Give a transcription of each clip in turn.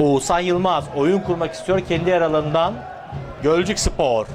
Oğuzhan Yılmaz oyun kurmak istiyor kendi yer alanından. Gölcük Spor.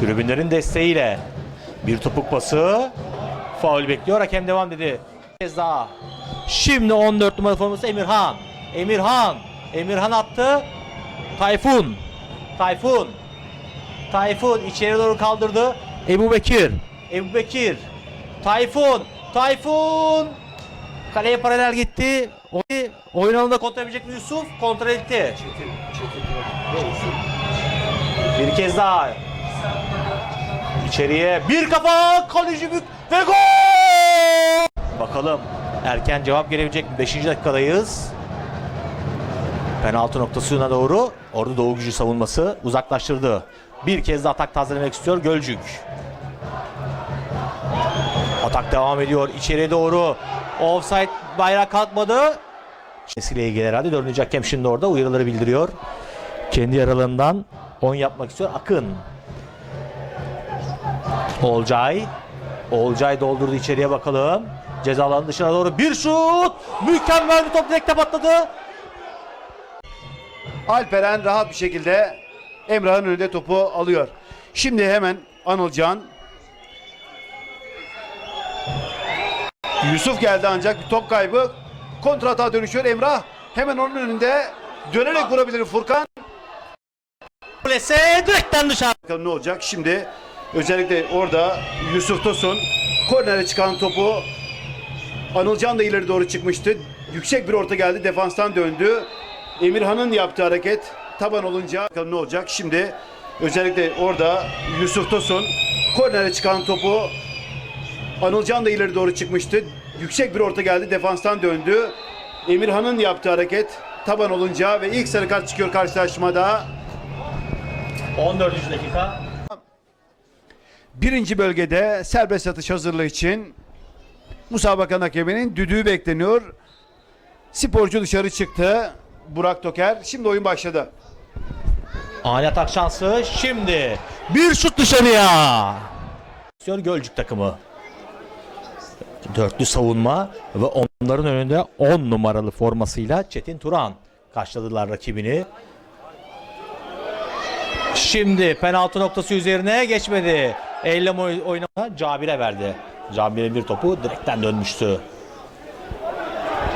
Tribünlerin desteğiyle bir topuk pası. Faul bekliyor. Hakem devam dedi. Bir kez daha. Şimdi 14 numara forması Emirhan. Emirhan. Emirhan attı. Tayfun. Tayfun. Tayfun içeri doğru kaldırdı. Ebu Bekir. Ebu Bekir. Tayfun. Tayfun. Kaleye paralel gitti. Oy- Oyun alanında kontrol edebilecek mi Yusuf? Kontrol etti. Bir kez daha. İçeriye bir kafa kaleci bük ve gol! Bakalım erken cevap gelebilecek mi? 5. dakikadayız. Penaltı noktasına doğru. Orada Doğu Gücü savunması uzaklaştırdı. Bir kez de atak tazelemek istiyor Gölcük. Atak devam ediyor. İçeriye doğru. Offside bayrak kalkmadı. Mesile ilgili herhalde. Dördüncü hakem şimdi orada uyarıları bildiriyor. Kendi yaralarından 10 yapmak istiyor. Akın. Olcay. Olcay doldurdu içeriye bakalım. Ceza dışına doğru bir şut. Mükemmel bir top direkte patladı. Alperen rahat bir şekilde Emrah'ın önünde topu alıyor. Şimdi hemen Anılcan Yusuf geldi ancak bir top kaybı. Kontrata dönüşüyor Emrah. Hemen onun önünde dönerek vurabilir Furkan. Kulese direkten dışarı. Bakalım ne olacak? Şimdi özellikle orada Yusuf Tosun kornere çıkan topu Anılcan da ileri doğru çıkmıştı. Yüksek bir orta geldi. Defanstan döndü. Emirhan'ın yaptığı hareket taban olunca bakalım ne olacak? Şimdi özellikle orada Yusuf Tosun kornere çıkan topu Anılcan da ileri doğru çıkmıştı. Yüksek bir orta geldi. Defanstan döndü. Emirhan'ın yaptığı hareket taban olunca ve ilk sarı kart çıkıyor karşılaşmada. 14. dakika. Birinci bölgede serbest atış hazırlığı için musabakanın hakeminin düdüğü bekleniyor. Sporcu dışarı çıktı. Burak Toker. Şimdi oyun başladı. Ani atak şansı şimdi. Bir şut dışarıya. Gölcük takımı. Dörtlü savunma ve onların önünde 10 numaralı formasıyla Çetin Turan karşıladılar rakibini. Şimdi penaltı noktası üzerine geçmedi. Eylem oy- oynama Cabir'e verdi. Cabir'e bir topu direkten dönmüştü.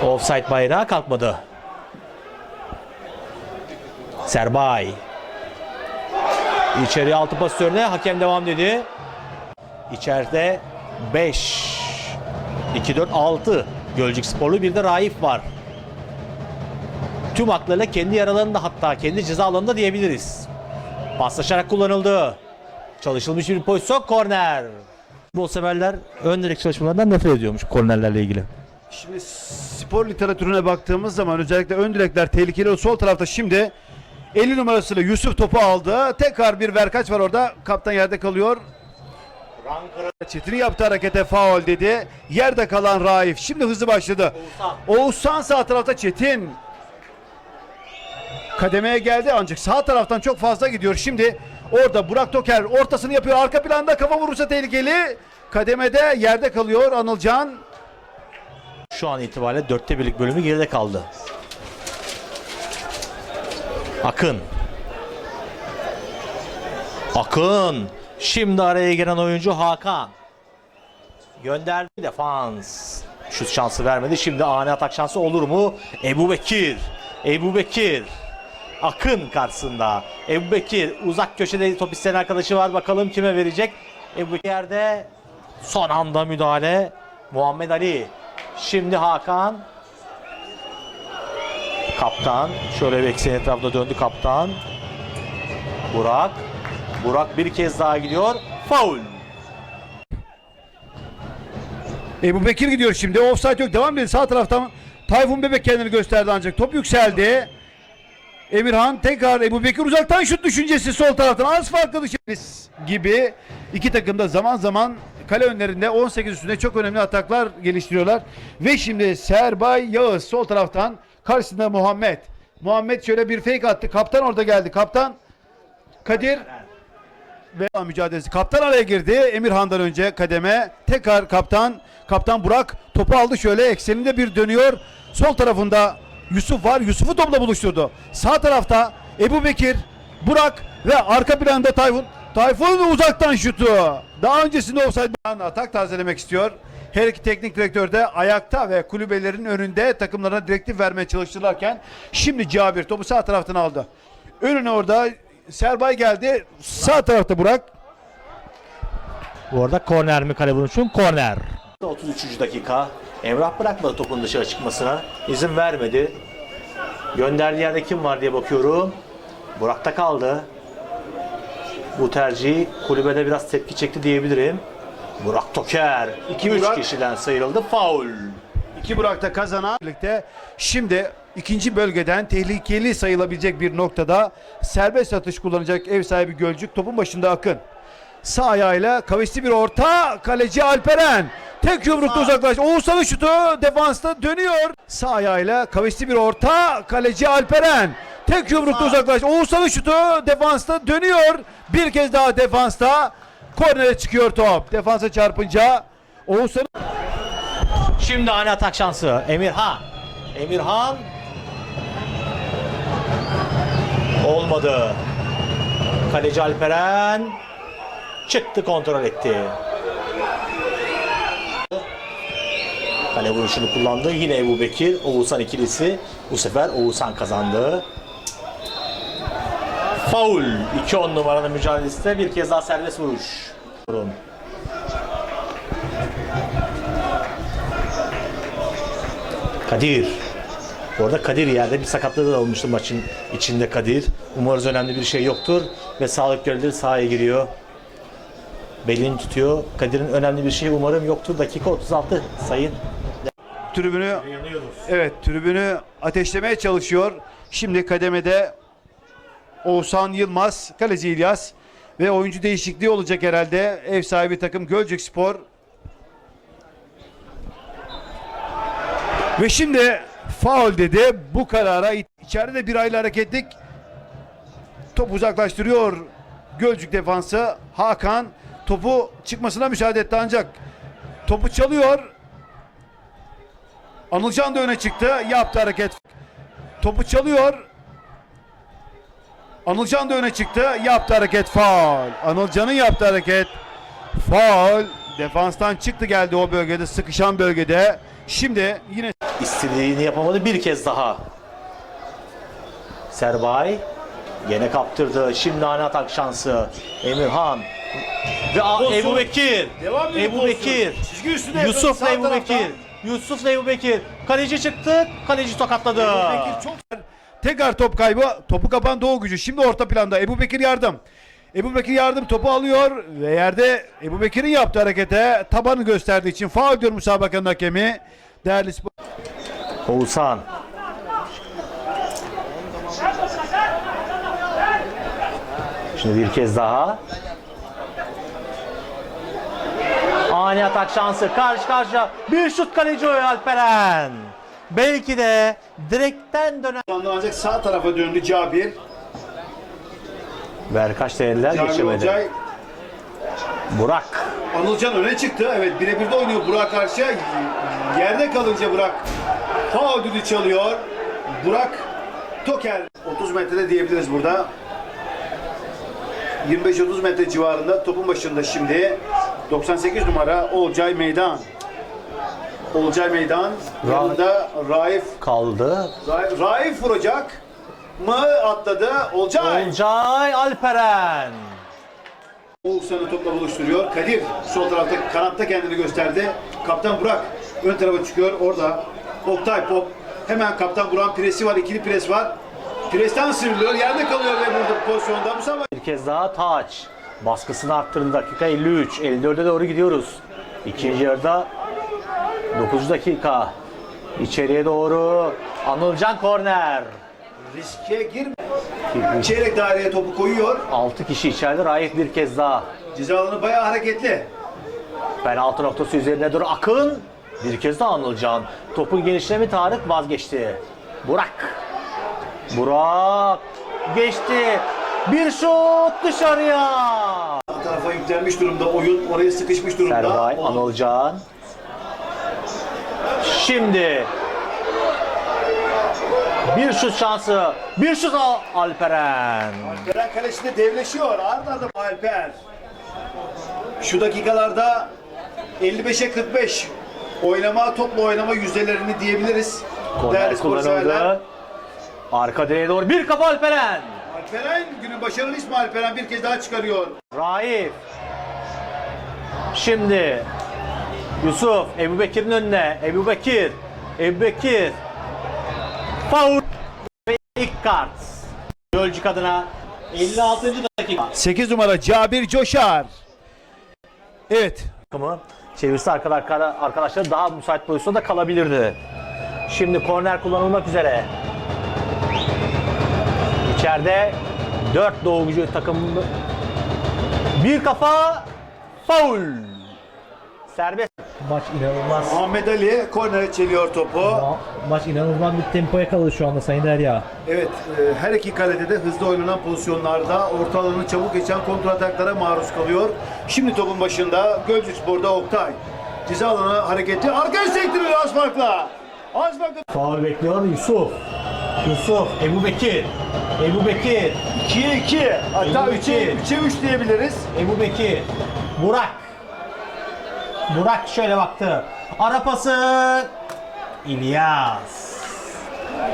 Offside bayrağı kalkmadı. Serbay. İçeri altı pasörüne hakem devam dedi. İçeride 5 2 4 6 Gölcük Sporlu bir de Raif var. Tüm haklarıyla kendi yaralarında hatta kendi ceza alanında diyebiliriz. Paslaşarak kullanıldı. Çalışılmış bir pozisyon korner. Futbol severler ön direk çalışmalarından nefret ediyormuş kornerlerle ilgili. Şimdi spor literatürüne baktığımız zaman özellikle ön direkler tehlikeli. O sol tarafta şimdi 50 numarasıyla Yusuf topu aldı. Tekrar bir verkaç var orada. Kaptan yerde kalıyor. Çetin'in yaptığı harekete faul dedi. Yerde kalan Raif. Şimdi hızlı başladı. Oğuzhan sağ tarafta Çetin. Kademeye geldi ancak sağ taraftan çok fazla gidiyor. Şimdi orada Burak Toker ortasını yapıyor. Arka planda kafa vurursa tehlikeli. Kademede yerde kalıyor Anılcan. Şu an itibariyle dörtte birlik bölümü geride kaldı. Akın. Akın. Şimdi araya giren oyuncu Hakan. Gönderdi defans. Şut şansı vermedi. Şimdi ani atak şansı olur mu? Ebu Bekir. Ebu Bekir. Akın karşısında. Ebu Bekir uzak köşede top isteyen arkadaşı var. Bakalım kime verecek? Ebu Bekir yerde son anda müdahale. Muhammed Ali. Şimdi Hakan. Kaptan. Şöyle bir eksen etrafında döndü kaptan. Burak. Burak bir kez daha gidiyor. Faul. Ebu Bekir gidiyor şimdi. Offside yok. Devam ediyor. Sağ taraftan Tayfun Bebek kendini gösterdi ancak. Top yükseldi. Emirhan tekrar Ebu Bekir uzaktan şut düşüncesi sol taraftan. Az farklı dışı gibi iki takım da zaman zaman kale önlerinde 18 üstünde çok önemli ataklar geliştiriyorlar. Ve şimdi Serbay Yağız sol taraftan karşısında Muhammed. Muhammed şöyle bir fake attı. Kaptan orada geldi. Kaptan Kadir ve mücadelesi. Kaptan araya girdi. Emirhan'dan önce kademe. Tekrar kaptan. Kaptan Burak topu aldı şöyle ekseninde bir dönüyor. Sol tarafında Yusuf var. Yusuf'u topla buluşturdu. Sağ tarafta Ebu Bekir, Burak ve arka planda Tayfun. Tayfun uzaktan şutu. Daha öncesinde offside atak tazelemek istiyor. Her iki teknik direktör de ayakta ve kulübelerin önünde takımlarına direktif vermeye çalıştılarken şimdi Cabir topu sağ taraftan aldı. Önüne orada Serbay geldi. Sağ tarafta Burak. Bu arada korner mi kale vuruşun? Korner. 33. dakika. Emrah bırakmadı topun dışarı çıkmasına. İzin vermedi. Gönderdiği yerde kim var diye bakıyorum. Burak'ta kaldı. Bu tercih kulübede biraz tepki çekti diyebilirim. Burak Toker. 2-3 Burak- kişiden sıyrıldı. Faul. İki Burak'ta kazanan birlikte şimdi ikinci bölgeden tehlikeli sayılabilecek bir noktada serbest atış kullanacak ev sahibi Gölcük. Topun başında Akın. Sağ ayağıyla kavisli bir orta kaleci Alperen. Tek yumrukta uzaklaş. Oğuzhan'ın şutu defansta dönüyor. Sağ ayağıyla kavisli bir orta kaleci Alperen. Tek yumrukta uzaklaş. Oğuzhan'ın şutu defansta dönüyor. Bir kez daha defansta. Kornere çıkıyor top. Defansa çarpınca Oğuzhan'ın Şimdi ani atak şansı. Emirhan. Emirhan. Olmadı. Kaleci Alperen. Çıktı kontrol etti. Kale vuruşunu kullandı. Yine Ebu Bekir. Oğuzhan ikilisi. Bu sefer Oğuzhan kazandı. Faul. 2-10 numaranın mücadelesinde bir kez daha serbest vuruş. Kadir. Bu arada Kadir yerde bir sakatlığı da olmuştu maçın içinde Kadir. Umarız önemli bir şey yoktur. Ve sağlık görevlileri sahaya giriyor. Belini tutuyor. Kadir'in önemli bir şey umarım yoktur. Dakika 36 sayın. tribünü Evet tribünü ateşlemeye çalışıyor. Şimdi kademede Oğuzhan Yılmaz, kaleci İlyas ve oyuncu değişikliği olacak herhalde. Ev sahibi takım Gölcük Spor. Ve şimdi faul dedi. Bu karara içeride bir aylı hareketlik top uzaklaştırıyor Gölcük defansı. Hakan topu çıkmasına müsaade etti ancak topu çalıyor. Anılcan da öne çıktı. Yaptı hareket. Topu çalıyor. Anılcan da öne çıktı. Yaptı hareket. Faul. Anılcan'ın yaptığı hareket. Faul. Defanstan çıktı geldi o bölgede. Sıkışan bölgede. Şimdi yine İstediğini yapamadı bir kez daha. Serbay gene kaptırdı. Şimdi ani atak şansı. Emirhan ve Pozisyon. Ebu Bekir. Devam Ebu pozisyon. Bekir. Çizgi üstünde Yusuf sağ ve Ebu tarafta. Bekir. Yusuf ve Ebu Bekir. Kaleci çıktı. Kaleci tokatladı. Bekir çok tekrar top kaybı. Topu kapan Doğu Gücü. Şimdi orta planda Ebu Bekir yardım. Ebu Bekir yardım topu alıyor ve yerde Ebu Bekir'in yaptığı harekete tabanı gösterdiği için faul diyor müsabakanın hakemi. Değerli spor. Oğuzhan. Şimdi bir kez daha. Ani atak şansı karşı karşıya. Bir şut kaleci Alperen. Belki de direkten dönen. Ancak sağ tarafa döndü Cabir. Berkaç Cabir geçemedi. Olcay. Burak. Anılcan öne çıktı. Evet birebir de oynuyor Burak karşıya. Yerde kalınca Burak faul düdüğü çalıyor. Burak Toker 30 metrede diyebiliriz burada. 25-30 metre civarında topun başında şimdi 98 numara Olcay Meydan. Olcay Meydan yanında Raif Kaldı. Raif, Raif vuracak mı atladı Olcay. Olcay Alperen. Oğuzhan'ı topla buluşturuyor. Kadir sol tarafta kanatta kendini gösterdi. Kaptan Burak ön tarafa çıkıyor. Orada Oktay Pop. Hemen kaptan Burak'ın presi var. ikili pres var. Presten sıyrılıyor. Yerde kalıyor ve burada pozisyonda. Sefer Bir kez daha Taç. Baskısını arttırdı dakika 53. 54'e doğru gidiyoruz. İkinci yarıda 9 dakika. İçeriye doğru Anılcan korner. Riske girme. Çeyrek daireye topu koyuyor. 6 kişi içeride. Raif bir kez daha. Ceza alanı bayağı hareketli. Penaltı noktası üzerine dur. Akın. Bir kez daha Anılcan. Topun genişlemi Tarık vazgeçti. Burak. Burak. Geçti. Bir şut dışarıya. Sağ tarafa yüklenmiş durumda. Oyun oraya sıkışmış durumda. Serbay, O- Anılcan. Şimdi Bir şut şansı. Bir şut Al- Alperen. Alperen kalesinde devleşiyor. Arda arda Alper. Şu dakikalarda 55'e 45 oynama, topla oynama yüzdelerini diyebiliriz. Korner kullanıldı. Arka direğe doğru bir kafa Alperen. Alperen günün başarılı ismi Alperen bir kez daha çıkarıyor. Raif. Şimdi Yusuf Ebu Bekir'in önüne. Ebu Bekir. Ebu Bekir. Faul. Ve ilk kart. Gölcük adına 56. dakika. 8 numara Cabir Coşar. Evet. takımı çevirse arkadaşlar, arkadaşlar daha müsait pozisyonda kalabilirdi. Şimdi korner kullanılmak üzere. İçeride 4 Doğu Gücü takımı bir kafa faul. Serbest. Maç inanılmaz. Muhammed Ali kornere çeliyor topu. Ma- Maç inanılmaz bir tempoya kaldı şu anda Sayın Derya. Evet, e, her iki kalede de hızlı oynanan pozisyonlarda orta alanı çabuk geçen kontrataklara maruz kalıyor. Şimdi topun başında Gölcük Spor'da Oktay. Ceza alanı hareketi. Arkaya sektiriyor. Az farkla. Faul bekliyor Yusuf. Yusuf, Ebu Bekir. Ebu Bekir, 2'ye 2. Hatta Ebu 3'e Bekir. 3'e 3 diyebiliriz. Ebu Bekir. Burak. Burak şöyle baktı. Ara pası. İlyas.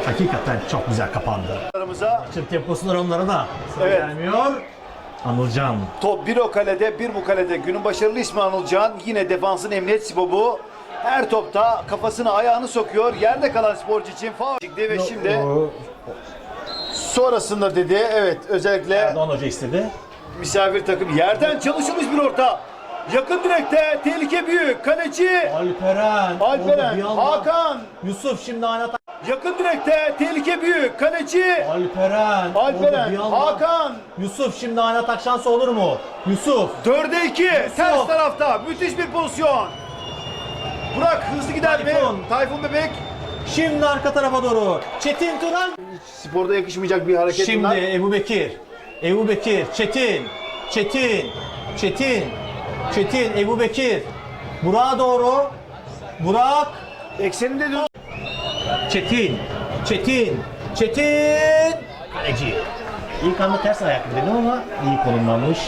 Hakikaten çok güzel kapandı. Aramıza Şimdi temposular onlara da sıra Evet. gelmiyor. Anılcan. top bir o kalede, bir bu kalede. Günün başarılı ismi Anılcan. Yine defansın emniyet sibobu. Her topta kafasını ayağını sokuyor. Yerde kalan sporcu için faul çıktı ve şimdi sonrasında dedi evet özellikle Erdoğan Hoca istedi. misafir takım yerden çalışılmış bir orta. Yakın direkte tehlike büyük. Kaleci Alperen. orada Alperen, bir anda- Hakan. Yusuf şimdi aynı atak. Yakın direkte tehlike büyük. Kaleci Alperen. orada Alperen, bir anda- Hakan. Yusuf şimdi aynı atak şansı olur mu? Yusuf. 4'e 2. Ters tarafta. Müthiş bir pozisyon. Burak hızlı gider Tayfun. mi? Tayfun Bebek. Şimdi arka tarafa doğru. Çetin Turan. Sporda yakışmayacak bir hareket Şimdi bunlar. Ebu Bekir. Ebu Bekir. Çetin. Çetin. Çetin. Çetin. Ebu Bekir. Burak'a doğru. Burak. Ekseninde dön. Çetin. Çetin. Çetin. Kaleci. İlk anda ters ayaklı dedim ama iyi konumlanmış.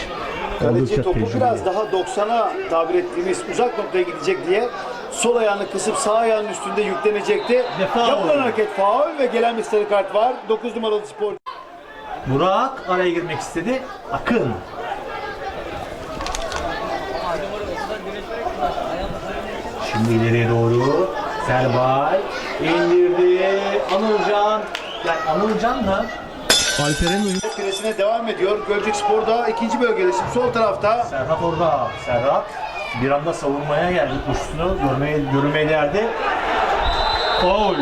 Kaleci topu biraz daha 90'a tabir ettiğimiz uzak noktaya gidecek diye sol ayağını kısıp sağ ayağının üstünde yüklenecekti. Yapılan hareket faul ve gelen bir sarı kart var. 9 numaralı spor. Burak araya girmek istedi. Akın. Şimdi ileriye doğru. Serbay indirdi. Anılcan. Yani Anılcan da Alper'in oyunu. Presine devam ediyor. Gölcük Spor'da ikinci bölgede. Şimdi sol tarafta Serhat orada. Serhat bir anda savunmaya geldi. Kuşunu görmeye, görülmeye değerdi. Foul.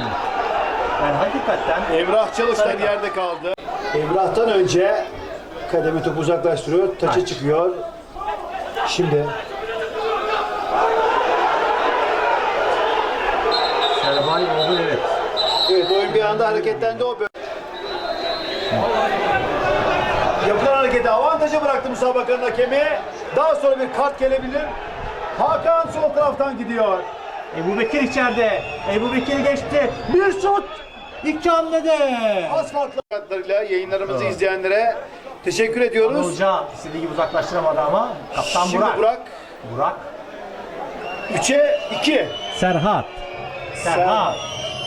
Yani hakikaten Emrah Çalışkan yerde kaldı. Emrah'tan önce kademe topu uzaklaştırıyor. Taça Taç. çıkıyor. Şimdi Serbay oldu evet. evet oyun bir anda hareketlendi o bölge. Yapılan hareketi avantaja bıraktı müsabakanın hakemi. Daha sonra bir kart gelebilir. Hakan sol taraftan gidiyor. Ebu Bekir içeride. Ebu Bekir geçti. Bir şut. İki hamlede. Az farklı kartlarıyla yayınlarımızı izleyenlere teşekkür ediyoruz. Hocam istediği gibi uzaklaştıramadı ama kaptan Şimdi Burak. Burak Burak. 3'e 2. Serhat. Serhat.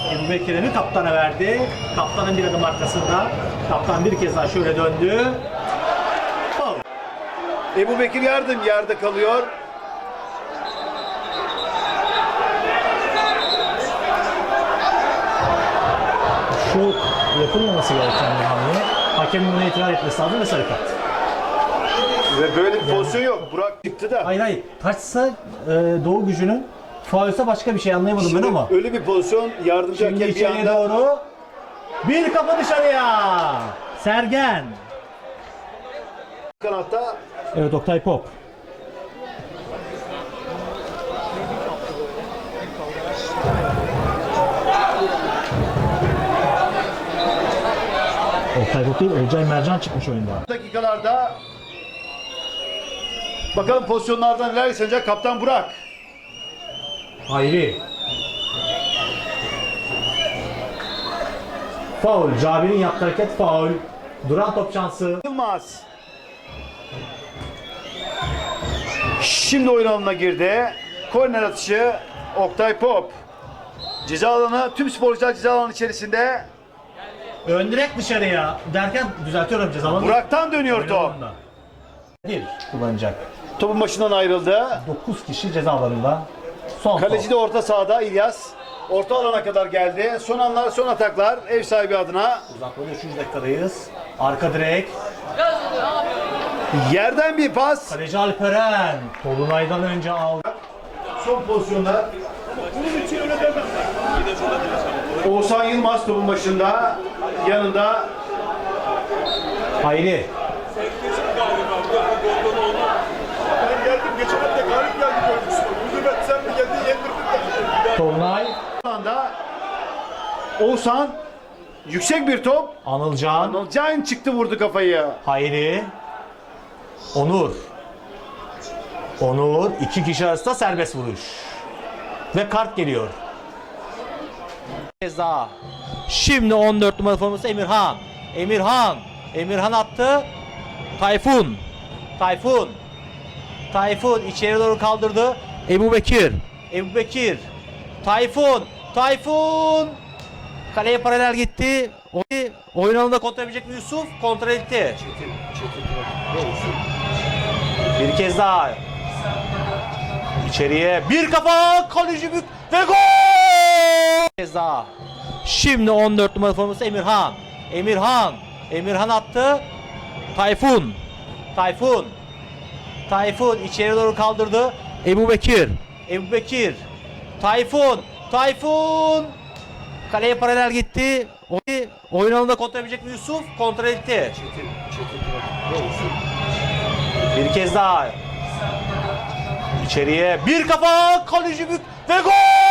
Ebu Bekir'ini kaptana verdi. Kaptanın bir adım arkasında. Kaptan bir kez daha şöyle döndü. Faul. Ebu Bekir yardım yerde kalıyor. Şu yapılmaması gereken bir hamle. Hakemin buna itiraz etmesi lazım ve sarı kart. Ve böyle bir pozisyon yok. Burak çıktı da. Hayır hayır. Taçsa e, Doğu gücünün faulse başka bir şey anlayamadım ben ama. Öyle bir pozisyon yardımcı Şimdi hakem bir içeriye anda doğru. Bir kafa dışarıya. Sergen. kanatta Evet Oktay Pop. Oktay Pop değil Olcay Mercan çıkmış oyunda. dakikalarda bakalım pozisyonlardan neler yaşanacak kaptan Burak. Hayri. Faul. Cabir'in yaptığı hareket faul. Duran top şansı. Yılmaz. Şimdi oyun alanına girdi. Korner atışı Oktay Pop. Ceza alanı tüm sporcular ceza alanı içerisinde. Ön direkt dışarıya derken düzeltiyorum cezalarını. Burak'tan dönüyor top. Bir kullanacak. Topun başından ayrıldı. 9 kişi ceza alanında. Son Kaleci de orta sahada İlyas. Orta alana kadar geldi. Son anlar, son ataklar ev sahibi adına. Uzatmada 3. dakikadayız. Arka direk. Yerden bir pas. Kaleci Alperen. Tolunay'dan önce aldı. Son pozisyonlar. Oğuzhan Yılmaz topun başında. Yanında Hayri. Ben geldim geçen hafta galip Tolunay. şu anda Oğuzhan yüksek bir top. Anılcan. Can çıktı vurdu kafayı. Hayri. Onur. Onur. iki kişi arasında serbest vuruş. Ve kart geliyor. Kez daha. Şimdi 14 numara forması Emirhan. Emirhan. Emirhan attı. Tayfun. Tayfun. Tayfun içeri doğru kaldırdı. Ebu Bekir. Ebu Bekir. Tayfun. Tayfun. Kaleye paralel gitti. Oy- Oyun alanında kontrol edecek mi Yusuf? Kontrol etti. Bir kez daha. İçeriye bir kafa kaleci bük ve gol! Bir kez daha. Şimdi 14 numara forması Emirhan. Emirhan. Emirhan attı. Tayfun. Tayfun. Tayfun içeri doğru kaldırdı. Ebu Bekir. Ebu Bekir. Tayfun. Tayfun. Kaleye paralel gitti. Oy- Oyun alanında kontrol edecek mi Yusuf? Kontrol etti. Bir kez daha. İçeriye bir kafa kaleci bük ve gol!